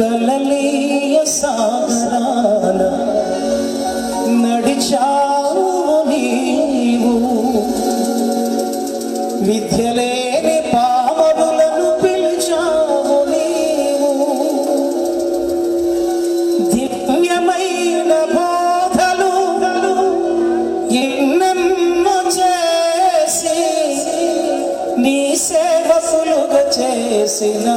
గలనీయ సాగరాన నడిచావు నీవు. విద్యలేని పామరులను పిలిచావు నీవు. దివ్యమైన బోధలు ఎన్నెన్నో చేసి నీ సేవకులుగా చేసినా.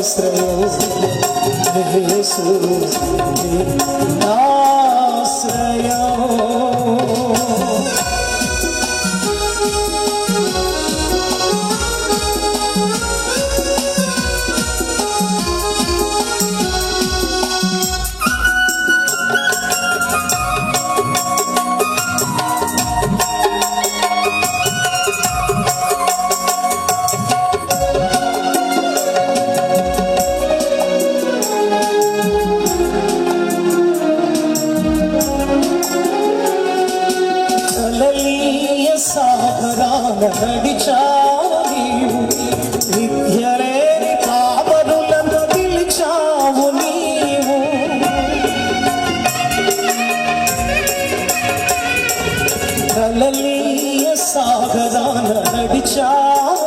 ఆశ్రయం యేసు నీ వెలగడిచావు నీవు విద్యలేని పాపనులను పిలిచావు నీవు. కలలీయ సాగదాన నడిచావు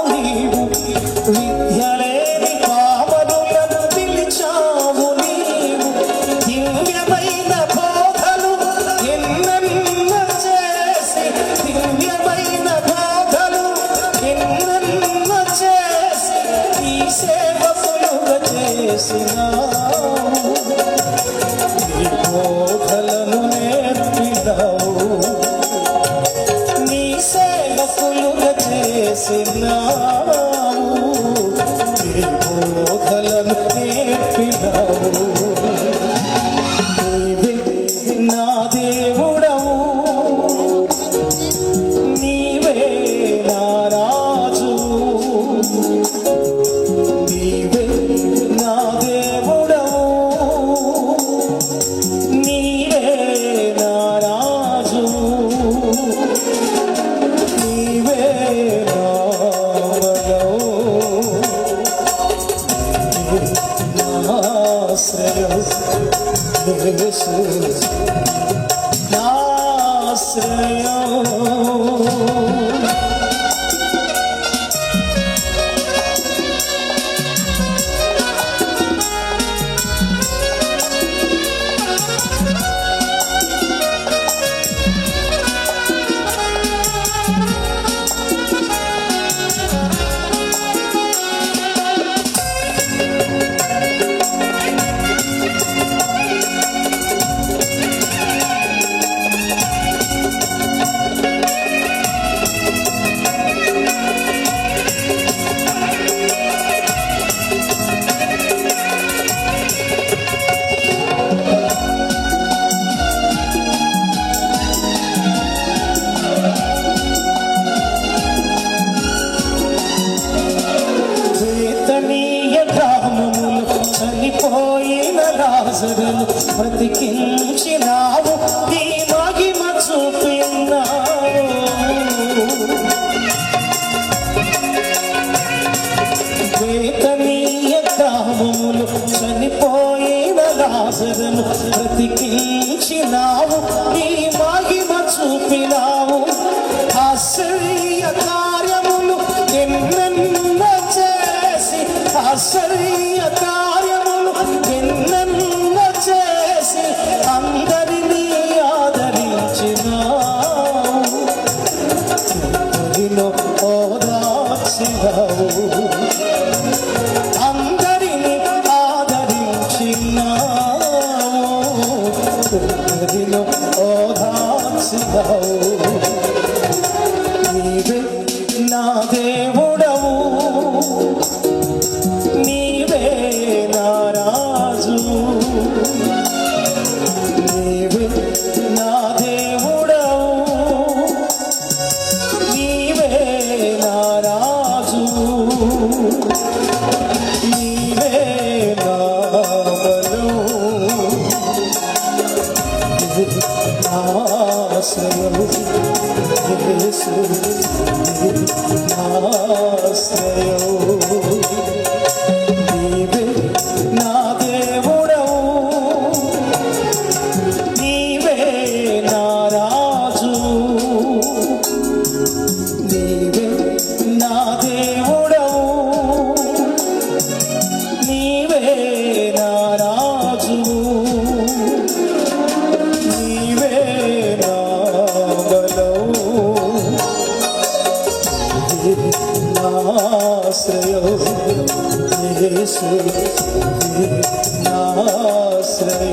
Nossa Senhora. లాజరును బ్రతికించినావు. నీ మహిమ చూపిన్నావు. వేతనీయ చనిపోయిన లాజరును చేశావు అందరిని ఆదరించినావు. అందరిలో నా దేవ యేసు ఆశ్రయో Nasr. nasıl